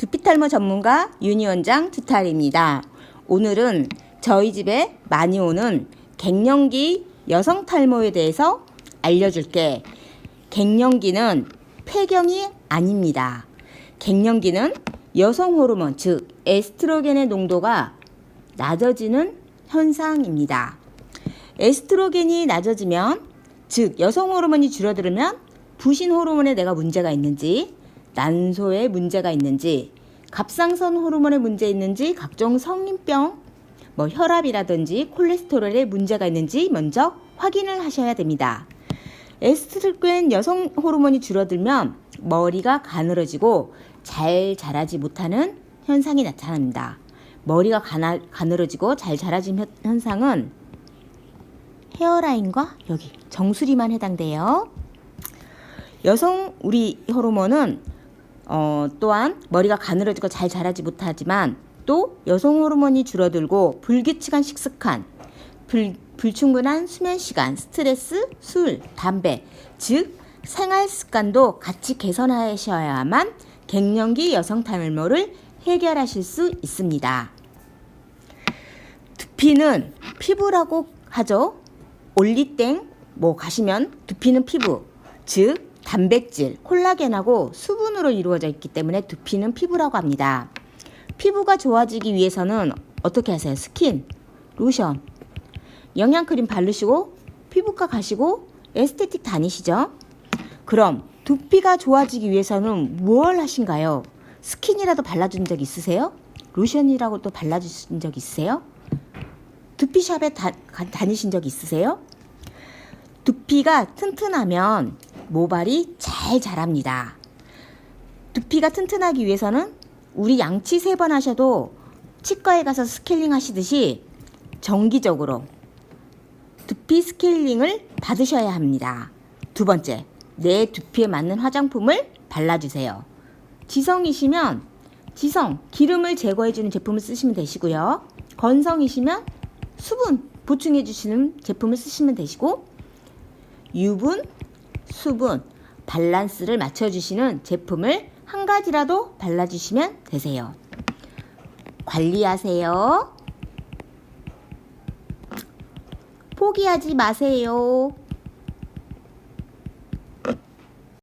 두피탈모 전문가 윤희원장 두탈입니다. 오늘은 저희 집에 많이 오는 갱년기 여성 탈모에 대해서 알려줄게. 갱년기는 폐경이 아닙니다. 갱년기는 여성 호르몬, 즉 에스트로겐의 농도가 낮아지는 현상입니다. 에스트로겐이 낮아지면, 즉 여성 호르몬이 줄어들면 부신 호르몬에 내가 문제가 있는지, 난소에 문제가 있는지, 갑상선 호르몬에 문제 있는지, 각종 성인병, 뭐 혈압이라든지 콜레스테롤에 문제가 있는지 먼저 확인을 하셔야 됩니다. 에스트로겐 여성 호르몬이 줄어들면 머리가 가늘어지고 잘 자라지 못하는 현상이 나타납니다. 머리가 가나, 가늘어지고 잘 자라진 현- 현상은 헤어라인과 여기 정수리만 해당돼요. 여성 우리 호르몬은 어, 또한 머리가 가늘어지고 잘 자라지 못하지만 또 여성 호르몬이 줄어들고 불규칙한 식습관, 불, 불충분한 수면 시간, 스트레스, 술, 담배, 즉 생활 습관도 같이 개선하셔야만 갱년기 여성 탈모를 해결하실 수 있습니다. 두피는 피부라고 하죠. 올리땡 뭐 가시면 두피는 피부 즉 단백질 콜라겐하고 수분으로 이루어져 있기 때문에 두피는 피부라고 합니다. 피부가 좋아지기 위해서는 어떻게 하세요? 스킨, 로션, 영양크림 바르시고 피부과 가시고 에스테틱 다니시죠? 그럼 두피가 좋아지기 위해서는 뭘 하신가요? 스킨이라도 발라준 적 있으세요? 로션이라고 또 발라주신 적 있으세요? 두피샵에 다, 가- 다니신 적 있으세요? 두피가 튼튼하면 모발이 잘 자랍니다. 두피가 튼튼하기 위해서는 우리 양치 세 번 하셔도 치과에 가서 스케일링 하시듯이 정기적으로 두피 스케일링을 받으셔야 합니다. 두 번째, 내 두피에 맞는 화장품을 발라주세요. 지성이시면 지성, 기름을 제거해주는 제품을 쓰시면 되시고요. 건성이시면 수분 보충해주시는 제품을 쓰시면 되시고 유분, 수분, 밸런스를 맞춰주시는 제품을 한 가지라도 발라주시면 되세요. 관리하세요. 포기하지 마세요.